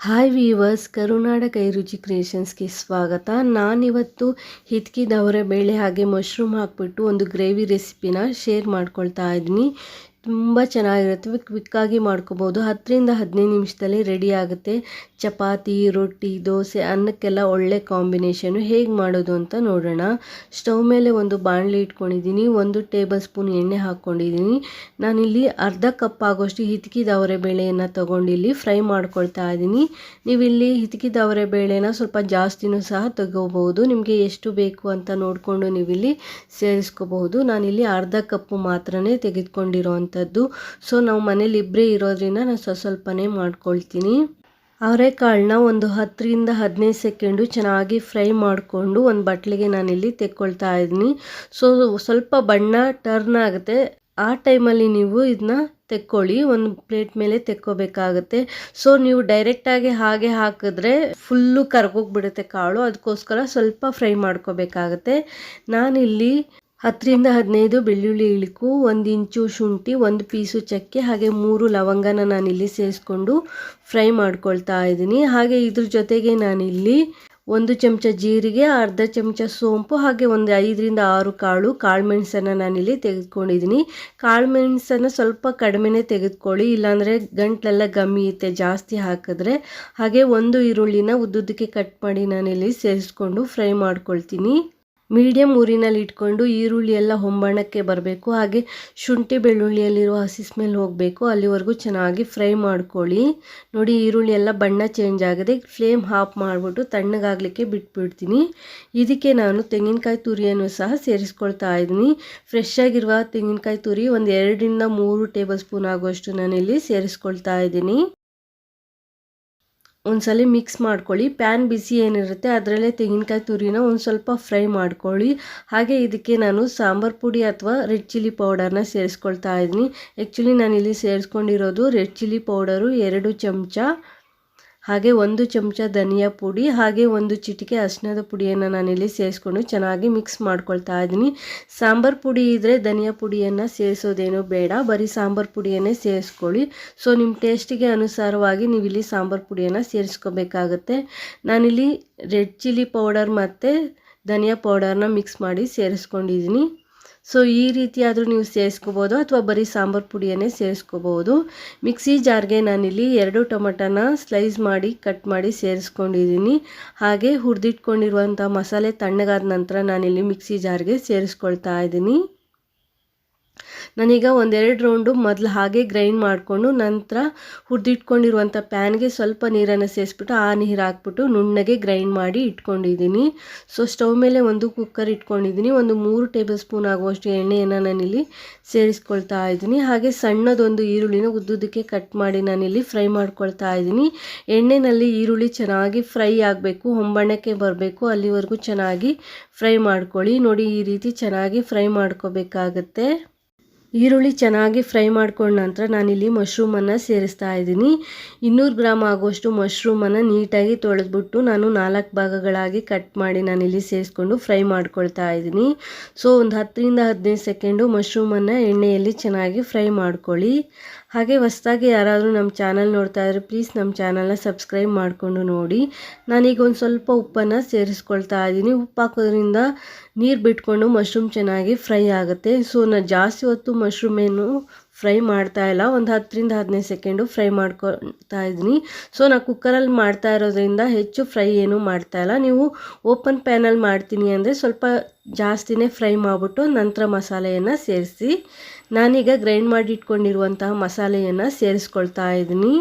Hi viewers ಕರುನಾಡ ಕೈರುಚಿ ಕ್ರಿಯೇಷನ್ಸ್ಗೆ ಸ್ವಾಗತ. ನಾನಿವತ್ತು ಹಿತ್ಕಿದವರ ಬೇಳೆ ಹಾಗೆ ಮಶ್ರೂಮ್ ಹಾಕ್ಬಿಟ್ಟು ಒಂದು ಗ್ರೇವಿ ರೆಸಿಪಿನ ಶೇರ್ ಮಾಡ್ಕೊಳ್ತಾ ಇದ್ದೀನಿ. ತುಂಬ ಚೆನ್ನಾಗಿರುತ್ತೆ. ಕ್ವಿಕ್ಕಾಗಿ ಮಾಡ್ಕೋಬೋದು. ಹತ್ತರಿಂದ ಹದಿನೈದು ನಿಮಿಷದಲ್ಲಿ ರೆಡಿ ಆಗುತ್ತೆ. ಚಪಾತಿ, ರೊಟ್ಟಿ, ದೋಸೆ ಅನ್ನಕ್ಕೆಲ್ಲ ಒಳ್ಳೆ ಕಾಂಬಿನೇಷನು ಹೇಗೆ ಮಾಡೋದು ಅಂತ ನೋಡೋಣ. ಸ್ಟವ್ ಮೇಲೆ ಒಂದು ಬಾಣಲಿ ಇಟ್ಕೊಂಡಿದ್ದೀನಿ. ಒಂದು ಟೇಬಲ್ ಸ್ಪೂನ್ ಎಣ್ಣೆ ಹಾಕ್ಕೊಂಡಿದ್ದೀನಿ. ನಾನಿಲ್ಲಿ ಅರ್ಧ ಕಪ್ ಆಗೋಷ್ಟು ಹಿತಕಿದವರೆ ಬೇಳೆಯನ್ನು ತೊಗೊಂಡಿಲ್ಲಿ ಫ್ರೈ ಮಾಡ್ಕೊಳ್ತಾ ಇದ್ದೀನಿ. ನೀವಿಲ್ಲಿ ಹಿತಕಿದವರೆ ಬೇಳೆನ ಸ್ವಲ್ಪ ಜಾಸ್ತಿನೂ ಸಹ ತಗೋಬಹುದು ನಿಮಗೆ ಎಷ್ಟು ಬೇಕು ಅಂತ ನೋಡಿಕೊಂಡು ನೀವಿಲ್ಲಿ ಸೇರಿಸ್ಕೋಬಹುದು. ನಾನಿಲ್ಲಿ ಅರ್ಧ ಕಪ್ಪು ಮಾತ್ರನೇ ತೆಗೆದುಕೊಂಡಿರೋವಂಥದ್ದು ಸೊ ನಾವು ಮನೇಲಿ ಇಬ್ಬರೇ ಇರೋದ್ರಿಂದ ನಾನು ಸ್ವಲ್ಪ ಸ್ವಲ್ಪನೇ ಮಾಡ್ಕೊಳ್ತೀನಿ. ಅವರೆಕಾಳನ್ನ ಒಂದು ಹತ್ತರಿಂದ ಹದಿನೈದು ಸೆಕೆಂಡು ಚೆನ್ನಾಗಿ ಫ್ರೈ ಮಾಡಿಕೊಂಡು ಒಂದು ಬಟ್ಲಿಗೆ ನಾನಿಲ್ಲಿ ತೆಕ್ಕೊಳ್ತಾ ಇದ್ದೀನಿ ಸೊ ಸ್ವಲ್ಪ ಬಣ್ಣ ಟರ್ನ್ ಆಗುತ್ತೆ. ಆ ಟೈಮಲ್ಲಿ ನೀವು ಇದನ್ನ ತೆಕ್ಕೊಳ್ಳಿ. ಒಂದು ಪ್ಲೇಟ್ ಮೇಲೆ ತೆಕ್ಕೋಬೇಕಾಗುತ್ತೆ. ಸೊ ನೀವು ಡೈರೆಕ್ಟಾಗಿ ಹಾಗೆ ಹಾಕಿದ್ರೆ ಫುಲ್ಲು ಕರ್ಗೋಗ್ಬಿಡುತ್ತೆ ಕಾಳು. ಅದಕ್ಕೋಸ್ಕರ ಸ್ವಲ್ಪ ಫ್ರೈ ಮಾಡ್ಕೋಬೇಕಾಗತ್ತೆ. ನಾನಿಲ್ಲಿ ಹತ್ತರಿಂದ ಹದಿನೈದು ಬೆಳ್ಳುಳ್ಳಿ ಇಳಿಕು, ಒಂದು ಇಂಚು ಶುಂಠಿ, ಒಂದು ಪೀಸು ಚಕ್ಕೆ, ಹಾಗೆ ಮೂರು ಲವಂಗನ ನಾನಿಲ್ಲಿ ಸೇರಿಸ್ಕೊಂಡು ಫ್ರೈ ಮಾಡ್ಕೊಳ್ತಾ ಇದ್ದೀನಿ. ಹಾಗೆ ಇದ್ರ ಜೊತೆಗೆ ನಾನಿಲ್ಲಿ ಒಂದು ಚಮಚ ಜೀರಿಗೆ, ಅರ್ಧ ಚಮಚ ಸೋಂಪು, ಹಾಗೆ ಒಂದು ಐದರಿಂದ ಆರು ಕಾಳು ಕಾಳು ಮೆಣಸನ್ನು ನಾನಿಲ್ಲಿ ತೆಗೆದುಕೊಂಡಿದ್ದೀನಿ. ಕಾಳುಮೆಣಸನ್ನು ಸ್ವಲ್ಪ ಕಡಿಮೆನೇ ತೆಗೆದುಕೊಳ್ಳಿ, ಇಲ್ಲಾಂದರೆ ಗಂಟ್ಲೆಲ್ಲ ಗಮ್ಮಿಯುತ್ತೆ ಜಾಸ್ತಿ ಹಾಕಿದ್ರೆ. ಹಾಗೆ ಒಂದು ಈರುಳ್ಳಿನ ಉದ್ದುದ್ದಕ್ಕೆ ಕಟ್ ಮಾಡಿ ನಾನಿಲ್ಲಿ ಸೇರಿಸ್ಕೊಂಡು ಫ್ರೈ ಮಾಡ್ಕೊಳ್ತೀನಿ. ಮೀಡಿಯಮ್ ಊರಿನಲ್ಲಿ ಇಟ್ಕೊಂಡು ಈರುಳ್ಳಿ ಎಲ್ಲ ಹೊಂಬಣ್ಣಕ್ಕೆ ಬರಬೇಕು. ಹಾಗೆ ಶುಂಠಿ ಬೆಳ್ಳುಳ್ಳಿಯಲ್ಲಿರುವ ಹಸಿ ಸ್ಮೆಲ್ ಹೋಗಬೇಕು. ಅಲ್ಲಿವರೆಗೂ ಚೆನ್ನಾಗಿ ಫ್ರೈ ಮಾಡ್ಕೊಳ್ಳಿ. ನೋಡಿ, ಈರುಳ್ಳಿ ಎಲ್ಲ ಬಣ್ಣ ಚೇಂಜ್ ಆಗಿದೆ. ಫ್ಲೇಮ್ ಹಾಫ್ ಮಾಡಿಬಿಟ್ಟು ತಣ್ಣಗಾಗಲಿಕ್ಕೆ ಬಿಟ್ಬಿಡ್ತೀನಿ. ಇದಕ್ಕೆ ನಾನು ತೆಂಗಿನಕಾಯಿ ತುರಿಯನ್ನು ಸಹ ಸೇರಿಸ್ಕೊಳ್ತಾ ಇದ್ದೀನಿ. ಫ್ರೆಶ್ ಆಗಿರುವ ತೆಂಗಿನಕಾಯಿ ತುರಿ ಒಂದು ಎರಡರಿಂದ ಮೂರು ಟೇಬಲ್ ಸ್ಪೂನ್ ಆಗುವಷ್ಟು ನಾನಿಲ್ಲಿ ಸೇರಿಸ್ಕೊಳ್ತಾ ಇದ್ದೀನಿ. ಒಂದ್ಸಲ ಮಿಕ್ಸ್ ಮಾಡ್ಕೊಳ್ಳಿ. ಪ್ಯಾನ್ ಬಿಸಿ ಏನಿರುತ್ತೆ ಅದರಲ್ಲೇ ತೆಂಗಿನಕಾಯಿ ತುರಿನ ಒಂದು ಸ್ವಲ್ಪ ಫ್ರೈ ಮಾಡ್ಕೊಳ್ಳಿ. ಹಾಗೆ ಇದಕ್ಕೆ ನಾನು ಸಾಂಬಾರು ಪುಡಿ ಅಥವಾ ರೆಡ್ ಚಿಲ್ಲಿ ಪೌಡರ್ನ ಸೇರಿಸ್ಕೊಳ್ತಾ ಇದ್ದೀನಿ. ಆ್ಯಕ್ಚುಲಿ ಇಲ್ಲಿ ಸೇರಿಸ್ಕೊಂಡಿರೋದು ರೆಡ್ ಚಿಲ್ಲಿ ಪೌಡರು ಎರಡು ಚಮಚ. ಹಾಗೆ ಒಂದು ಚಮಚ ಧನಿಯಾ ಪುಡಿ, ಹಾಗೆ ಒಂದು ಚಿಟಿಕೆ ಅರಿಶಿಣದ ಪುಡಿಯನ್ನು ನಾನಿಲ್ಲಿ ಸೇರಿಸ್ಕೊಂಡು ಚೆನ್ನಾಗಿ ಮಿಕ್ಸ್ ಮಾಡ್ಕೊಳ್ತಾ ಇದ್ದೀನಿ. ಸಾಂಬಾರು ಪುಡಿ ಇದ್ದರೆ ಧನಿಯಾ ಪುಡಿಯನ್ನು ಸೇರಿಸೋದೇನು ಬೇಡ. ಬರೀ ಸಾಂಬಾರು ಪುಡಿಯನ್ನೇ ಸೇರಿಸ್ಕೊಳ್ಳಿ. ಸೊ ನಿಮ್ಮ ಟೇಸ್ಟಿಗೆ ಅನುಸಾರವಾಗಿ ನೀವು ಇಲ್ಲಿ ಸಾಂಬಾರು ಪುಡಿಯನ್ನು ಸೇರಿಸ್ಕೋಬೇಕಾಗತ್ತೆ. ನಾನಿಲ್ಲಿ ರೆಡ್ ಚಿಲ್ಲಿ ಪೌಡರ್ ಮತ್ತು ಧನಿಯಾ ಪೌಡರ್ನ ಮಿಕ್ಸ್ ಮಾಡಿ ಸೇರಿಸ್ಕೊಂಡಿದ್ದೀನಿ. ಸೊ ಈ ರೀತಿಯಾದರೂ ನೀವು ಸೇರಿಸ್ಕೋಬೋದು ಅಥವಾ ಬರೀ ಸಾಂಬಾರು ಪುಡಿಯನ್ನೇ ಸೇರಿಸ್ಕೋಬೋದು. ಮಿಕ್ಸಿ ಜಾರ್ಗೆ ನಾನಿಲ್ಲಿ ಎರಡು ಟೊಮಟನ ಸ್ಲೈಸ್ ಮಾಡಿ, ಕಟ್ ಮಾಡಿ ಸೇರಿಸ್ಕೊಂಡಿದ್ದೀನಿ. ಹಾಗೆ ಹುರಿದಿಟ್ಕೊಂಡಿರುವಂಥ ಮಸಾಲೆ ತಣ್ಣಗಾದ ನಂತರ ನಾನಿಲ್ಲಿ ಮಿಕ್ಸಿ ಜಾರ್ಗೆ ಸೇರಿಸ್ಕೊಳ್ತಾ ಇದ್ದೀನಿ. ನಾನೀಗ ಒಂದೆರಡು ರೌಂಡು ಮೊದಲು ಹಾಗೆ ಗ್ರೈಂಡ್ ಮಾಡಿಕೊಂಡು ನಂತರ ಹುರಿದಿಟ್ಕೊಂಡಿರುವಂಥ ಪ್ಯಾನ್ಗೆ ಸ್ವಲ್ಪ ನೀರನ್ನು ಸೇರಿಸ್ಬಿಟ್ಟು ಆ ನೀರು ಹಾಕ್ಬಿಟ್ಟು ನುಣ್ಣಗೆ ಗ್ರೈಂಡ್ ಮಾಡಿ ಇಟ್ಕೊಂಡಿದ್ದೀನಿ. ಸೊ ಸ್ಟವ್ ಮೇಲೆ ಒಂದು ಕುಕ್ಕರ್ ಇಟ್ಕೊಂಡಿದ್ದೀನಿ. ಒಂದು ಮೂರು ಟೇಬಲ್ ಸ್ಪೂನ್ ಆಗುವಷ್ಟು ಎಣ್ಣೆಯನ್ನು ನಾನಿಲ್ಲಿ ಸೇರಿಸ್ಕೊಳ್ತಾ ಇದ್ದೀನಿ. ಹಾಗೆ ಸಣ್ಣದೊಂದು ಈರುಳ್ಳಿನ ಉದ್ದುದಕ್ಕೆ ಕಟ್ ಮಾಡಿ ನಾನಿಲ್ಲಿ ಫ್ರೈ ಮಾಡ್ಕೊಳ್ತಾ ಇದ್ದೀನಿ. ಎಣ್ಣೆಯಲ್ಲಿ ಈರುಳ್ಳಿ ಚೆನ್ನಾಗಿ ಫ್ರೈ ಆಗಬೇಕು, ಹೊಂಬಣ್ಣಕ್ಕೆ ಬರಬೇಕು, ಅಲ್ಲಿವರೆಗೂ ಚೆನ್ನಾಗಿ ಫ್ರೈ ಮಾಡ್ಕೊಳ್ಳಿ. ನೋಡಿ ಈ ರೀತಿ ಚೆನ್ನಾಗಿ ಫ್ರೈ ಮಾಡ್ಕೋಬೇಕಾಗತ್ತೆ. ಈರುಳ್ಳಿ ಚೆನ್ನಾಗಿ ಫ್ರೈ ಮಾಡ್ಕೊಂಡ ನಂತರ ನಾನಿಲ್ಲಿ ಮಶ್ರೂಮನ್ನು ಸೇರಿಸ್ತಾ ಇದ್ದೀನಿ. ಇನ್ನೂರು ಗ್ರಾಮ್ ಆಗುವಷ್ಟು ಮಶ್ರೂಮನ್ನು ನೀಟಾಗಿ ತೊಳೆದ್ಬಿಟ್ಟು ನಾನು ನಾಲ್ಕು ಭಾಗಗಳಾಗಿ ಕಟ್ ಮಾಡಿ ನಾನಿಲ್ಲಿ ಸೇರಿಸ್ಕೊಂಡು ಫ್ರೈ ಮಾಡ್ಕೊಳ್ತಾ ಇದ್ದೀನಿ. ಸೊ, ಒಂದು ಹತ್ತರಿಂದ ಹದಿನೈದು ಸೆಕೆಂಡು ಮಶ್ರೂಮನ್ನು ಎಣ್ಣೆಯಲ್ಲಿ ಚೆನ್ನಾಗಿ ಫ್ರೈ ಮಾಡ್ಕೊಳ್ಳಿ. ಹಾಗೆ ಹೊಸ್ದಾಗಿ ಯಾರಾದರೂ ನಮ್ಮ ಚಾನಲ್ ನೋಡ್ತಾ ಇದ್ರೆ ಪ್ಲೀಸ್ ನಮ್ಮ ಚಾನಲ್ನ ಸಬ್ಸ್ಕ್ರೈಬ್ ಮಾಡಿಕೊಂಡು ನೋಡಿ. ನಾನೀಗ ಒಂದು ಸ್ವಲ್ಪ ಉಪ್ಪನ್ನು ಸೇರಿಸ್ಕೊಳ್ತಾ ಇದ್ದೀನಿ. ಉಪ್ಪು ಹಾಕೋದ್ರಿಂದ ನೀರು ಬಿಟ್ಕೊಂಡು ಮಶ್ರೂಮ್ ಚೆನ್ನಾಗಿ ಫ್ರೈ ಆಗುತ್ತೆ. ಸೊ, ನಾನು ಜಾಸ್ತಿ ಹೊತ್ತು ಮಶ್ರೂಮ್ ಏನು ಫ್ರೈ ಮಾಡ್ತಾ ಇಲ್ಲ. ಒಂದು ಹತ್ತರಿಂದ ಹದಿನೈದು ಸೆಕೆಂಡು ಫ್ರೈ ಮಾಡ್ಕೊತಾ ಇದ್ದೀನಿ. ಸೊ ನಾನು ಕುಕ್ಕರಲ್ಲಿ ಮಾಡ್ತಾ ಇರೋದ್ರಿಂದ ಹೆಚ್ಚು ಫ್ರೈ ಏನೂ ಮಾಡ್ತಾ ಇಲ್ಲ. ನೀವು ಓಪನ್ ಪ್ಯಾನಲ್ಲಿ ಮಾಡ್ತೀನಿ ಅಂದರೆ ಸ್ವಲ್ಪ ಜಾಸ್ತಿನೇ ಫ್ರೈ ಮಾಡಿಬಿಟ್ಟು ನಂತರ ಮಸಾಲೆಯನ್ನು ಸೇರಿಸಿ, ನಾನೀಗ ಗ್ರೈಂಡ್ ಮಾಡಿ ಇಟ್ಕೊಂಡಿರುವಂತಹ ಮಸಾಲೆಯನ್ನು ಸೇರಿಸ್ಕೊಳ್ತಾ ಇದ್ದೀನಿ.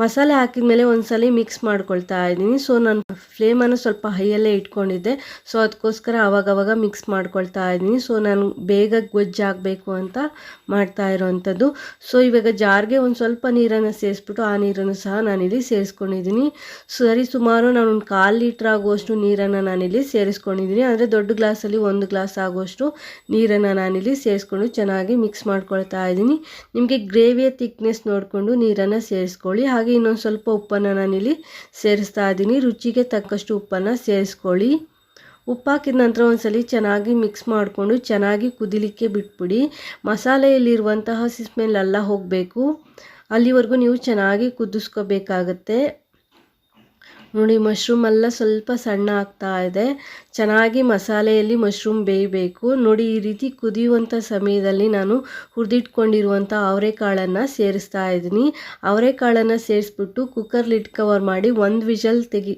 ಮಸಾಲೆ ಹಾಕಿದ ಮೇಲೆ ಒಂದ್ಸಲ ಮಿಕ್ಸ್ ಮಾಡ್ಕೊಳ್ತಾ ಇದ್ದೀನಿ. ಸೊ ನಾನು ಫ್ಲೇಮನ್ನು ಸ್ವಲ್ಪ ಹೈಯಲ್ಲೇ ಇಟ್ಕೊಂಡಿದ್ದೆ. ಸೊ ಅದಕ್ಕೋಸ್ಕರ ಅವಾಗವಾಗ ಮಿಕ್ಸ್ ಮಾಡ್ಕೊಳ್ತಾ ಇದ್ದೀನಿ. ಸೊ ನಾನು ಬೇಗ ಗೊಜ್ಜಾಗಬೇಕು ಅಂತ ಮಾಡ್ತಾ ಇರೋವಂಥದ್ದು ಸೊ ಇವಾಗ ಜಾರ್ಗೆ ಒಂದು ಸ್ವಲ್ಪ ನೀರನ್ನು ಸೇರಿಸ್ಬಿಟ್ಟು ಆ ನೀರನ್ನು ಸಹ ನಾನಿಲ್ಲಿ ಸೇರಿಸ್ಕೊಂಡಿದ್ದೀನಿ. ಸರಿ, ಸುಮಾರು ನಾನು ಒಂದು ಕಾಲು ಲೀಟ್ರ್ ಆಗುವಷ್ಟು ನೀರನ್ನು ನಾನಿಲ್ಲಿ ಸೇರಿಸ್ಕೊಂಡಿದ್ದೀನಿ. ಅಂದರೆ ದೊಡ್ಡ ಗ್ಲಾಸಲ್ಲಿ ಒಂದು ಗ್ಲಾಸ್ ಆಗುವಷ್ಟು ನೀರನ್ನು ನಾನಿಲ್ಲಿ ಸೇರಿಸ್ಕೊಂಡು ಚೆನ್ನಾಗಿ ಮಿಕ್ಸ್ ಮಾಡ್ಕೊಳ್ತಾ ಇದ್ದೀನಿ. ನಿಮಗೆ ಗ್ರೇವಿಯ ತಿಕ್ನೆಸ್ ನೋಡಿಕೊಂಡು ನೀರನ್ನು ಸೇರಿಸ್ಕೊಳ್ಳಿ. ಹಾಗೆ ಇನ್ನೊಂದು ಸ್ವಲ್ಪ ಉಪ್ಪನ್ನು ನಾನಿಲ್ಲಿ ಸೇರಿಸ್ತಾ ಇದ್ದೀನಿ. ರುಚಿಗೆ ತಕ್ಕಷ್ಟು ಉಪ್ಪನ್ನು ಸೇರಿಸ್ಕೊಳ್ಳಿ. ಉಪ್ಪು ಹಾಕಿದ ನಂತರ ಒಂದ್ಸಲಿ ಚೆನ್ನಾಗಿ ಮಿಕ್ಸ್ ಮಾಡಿಕೊಂಡು ಚೆನ್ನಾಗಿ ಕುದಿಲಿಕ್ಕೆ ಬಿಟ್ಬಿಡಿ. ಮಸಾಲೆಯಲ್ಲಿರುವಂತಹ ಸ್ಮೆಲ್ ಹೋಗಬೇಕು. ಅಲ್ಲಿವರೆಗೂ ನೀವು ಚೆನ್ನಾಗಿ ಕುದಿಸ್ಕೋಬೇಕಾಗತ್ತೆ. ನೋಡಿ ಮಶ್ರೂಮ್ ಎಲ್ಲ ಸ್ವಲ್ಪ ಸಣ್ಣ ಆಗ್ತಾ ಇದೆ. ಚೆನ್ನಾಗಿ ಮಸಾಲೆಯಲ್ಲಿ ಮಶ್ರೂಮ್ ಬೇಯಬೇಕು. ನೋಡಿ, ಈ ರೀತಿ ಕುದಿಯುವಂಥ ಸಮಯದಲ್ಲಿ ನಾನು ಹುರಿದಿಟ್ಕೊಂಡಿರುವಂಥ ಅವರೆಕಾಳನ್ನು ಸೇರಿಸ್ತಾ ಇದ್ದೀನಿ. ಅವರೆಕಾಳನ್ನು ಸೇರಿಸ್ಬಿಟ್ಟು ಕುಕ್ಕರ್ ಲಿಡ್ ಕವರ್ ಮಾಡಿ ಒಂದು ವಿಷಲ್ ತೆಗಿ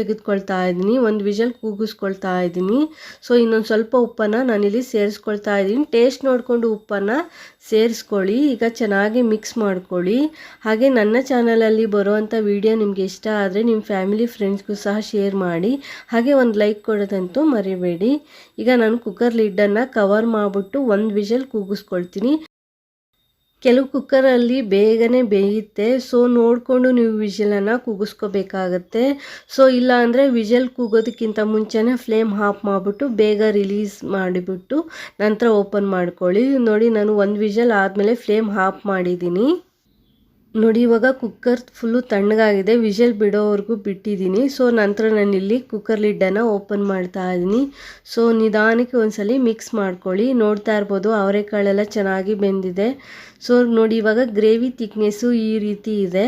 ತೆಗೆದುಕೊಳ್ತಾ ಇದ್ದೀನಿ, ಒಂದು ವಿಷಲ್ ಕೂಗಿಸ್ಕೊಳ್ತಾ ಇದ್ದೀನಿ. ಸೊ ಇನ್ನೊಂದು ಸ್ವಲ್ಪ ಉಪ್ಪನ್ನು ನಾನಿಲ್ಲಿ ಸೇರಿಸ್ಕೊಳ್ತಾ ಇದ್ದೀನಿ. ಟೇಸ್ಟ್ ನೋಡಿಕೊಂಡು ಉಪ್ಪನ್ನು ಸೇರಿಸ್ಕೊಳ್ಳಿ. ಈಗ ಚೆನ್ನಾಗಿ ಮಿಕ್ಸ್ ಮಾಡ್ಕೊಳ್ಳಿ. ಹಾಗೆ ನನ್ನ ಚಾನಲಲ್ಲಿ ಬರುವಂಥ ವಿಡಿಯೋ ನಿಮಗೆ ಇಷ್ಟ ಆದರೆ ನಿಮ್ಮ ಫ್ಯಾಮಿಲಿ ಫ್ರೆಂಡ್ಸ್ಗೂ ಸಹ ಶೇರ್ ಮಾಡಿ. ಹಾಗೆ ಒಂದು ಲೈಕ್ ಕೊಡೋದಂತೂ ಮರಿಬೇಡಿ. ಈಗ ನಾನು ಕುಕ್ಕರ್ ಲಿಡ್ಡನ್ನು ಕವರ್ ಮಾಡಿಬಿಟ್ಟು ಒಂದು ವಿಷಲ್ ಕೂಗಿಸ್ಕೊಳ್ತೀನಿ. ಕೆಲವು ಕುಕ್ಕರಲ್ಲಿ ಬೇಗನೆ ಬೇಯುತ್ತೆ. ಸೊ ನೋಡಿಕೊಂಡು ನೀವು ವಿಷಲನ್ನು ಕೂಗಿಸ್ಕೋಬೇಕಾಗತ್ತೆ. ಸೊ ಇಲ್ಲ ಅಂದರೆ ವಿಷಲ್ ಕೂಗೋದಕ್ಕಿಂತ ಮುಂಚೆನೇ ಫ್ಲೇಮ್ ಹಾಫ್ ಮಾಡಿಬಿಟ್ಟು ಬೇಗ ರಿಲೀಸ್ ಮಾಡಿಬಿಟ್ಟು ನಂತರ ಓಪನ್ ಮಾಡ್ಕೊಳ್ಳಿ. ನೋಡಿ, ನಾನು ಒಂದು ವಿಷಲ್ ಆದಮೇಲೆ ಫ್ಲೇಮ್ ಹಾಫ್ ಮಾಡಿದ್ದೀನಿ. ನೋಡಿ ಇವಾಗ ಕುಕ್ಕರ್ ಫುಲ್ಲು ತಣ್ಣಗಾಗಿದೆ. ವಿಷಲ್ ಬಿಡೋವರೆಗೂ ಬಿಟ್ಟಿದ್ದೀನಿ. ಸೊ ನಂತರ ನಾನಿಲ್ಲಿ ಕುಕ್ಕರ್ ಲಿಡ್ಡನ್ನು ಓಪನ್ ಮಾಡ್ತಾ ಇದ್ದೀನಿ. ಸೊ ನಿಧಾನಕ್ಕೆ ಒಂದ್ಸಲಿ ಮಿಕ್ಸ್ ಮಾಡ್ಕೊಳ್ಳಿ. ನೋಡ್ತಾ ಇರ್ಬೋದು, ಅವರೆಕಾಳೆಲ್ಲ ಚೆನ್ನಾಗಿ ಬೆಂದಿದೆ. ಸೊ ನೋಡಿ, ಇವಾಗ ಗ್ರೇವಿ ತಿಕ್ನೆಸ್ಸು ಈ ರೀತಿ ಇದೆ.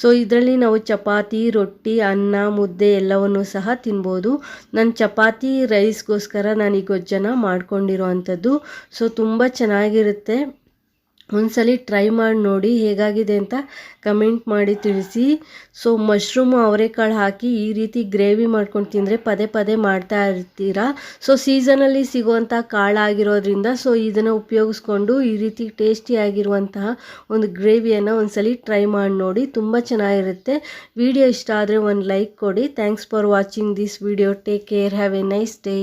ಸೊ ಇದರಲ್ಲಿ ನಾವು ಚಪಾತಿ, ರೊಟ್ಟಿ, ಅನ್ನ, ಮುದ್ದೆ ಎಲ್ಲವನ್ನು ಸಹ ತಿನ್ಬೋದು. ನಾನು ಚಪಾತಿ ರೈಸ್ಗೋಸ್ಕರ ನಾನು ಈ ಗೊಜ್ಜನ್ನು ಮಾಡ್ಕೊಂಡಿರೋ ಅಂಥದ್ದು ಸೊ ತುಂಬ ಚೆನ್ನಾಗಿರುತ್ತೆ. ಒಂದ್ಸಲಿ ಟ್ರೈ ಮಾಡಿ ನೋಡಿ ಹೇಗಾಗಿದೆ ಅಂತ ಕಮೆಂಟ್ ಮಾಡಿ ತಿಳಿಸಿ. ಸೊ ಮಶ್ರೂಮು ಅವರೆಕಾಳು ಹಾಕಿ ಈ ರೀತಿ ಗ್ರೇವಿ ಮಾಡ್ಕೊಂಡು ತಿಂದರೆ ಪದೇ ಪದೇ ಮಾಡ್ತಾ ಇರ್ತೀರಾ? ಸೊ ಸೀಸನಲ್ಲಿ ಸಿಗುವಂಥ ಕಾಳಾಗಿರೋದ್ರಿಂದ ಸೊ ಇದನ್ನು ಉಪಯೋಗಿಸ್ಕೊಂಡು ಈ ರೀತಿ ಟೇಸ್ಟಿಯಾಗಿರುವಂತಹ ಒಂದು ಗ್ರೇವಿಯನ್ನು ಒಂದ್ಸಲಿ ಟ್ರೈ ಮಾಡಿ ನೋಡಿ. ತುಂಬ ಚೆನ್ನಾಗಿರುತ್ತೆ. ವಿಡಿಯೋ ಇಷ್ಟ ಆದರೆ ಒಂದು ಲೈಕ್ ಕೊಡಿ. Thanks for watching this video take care have a nice day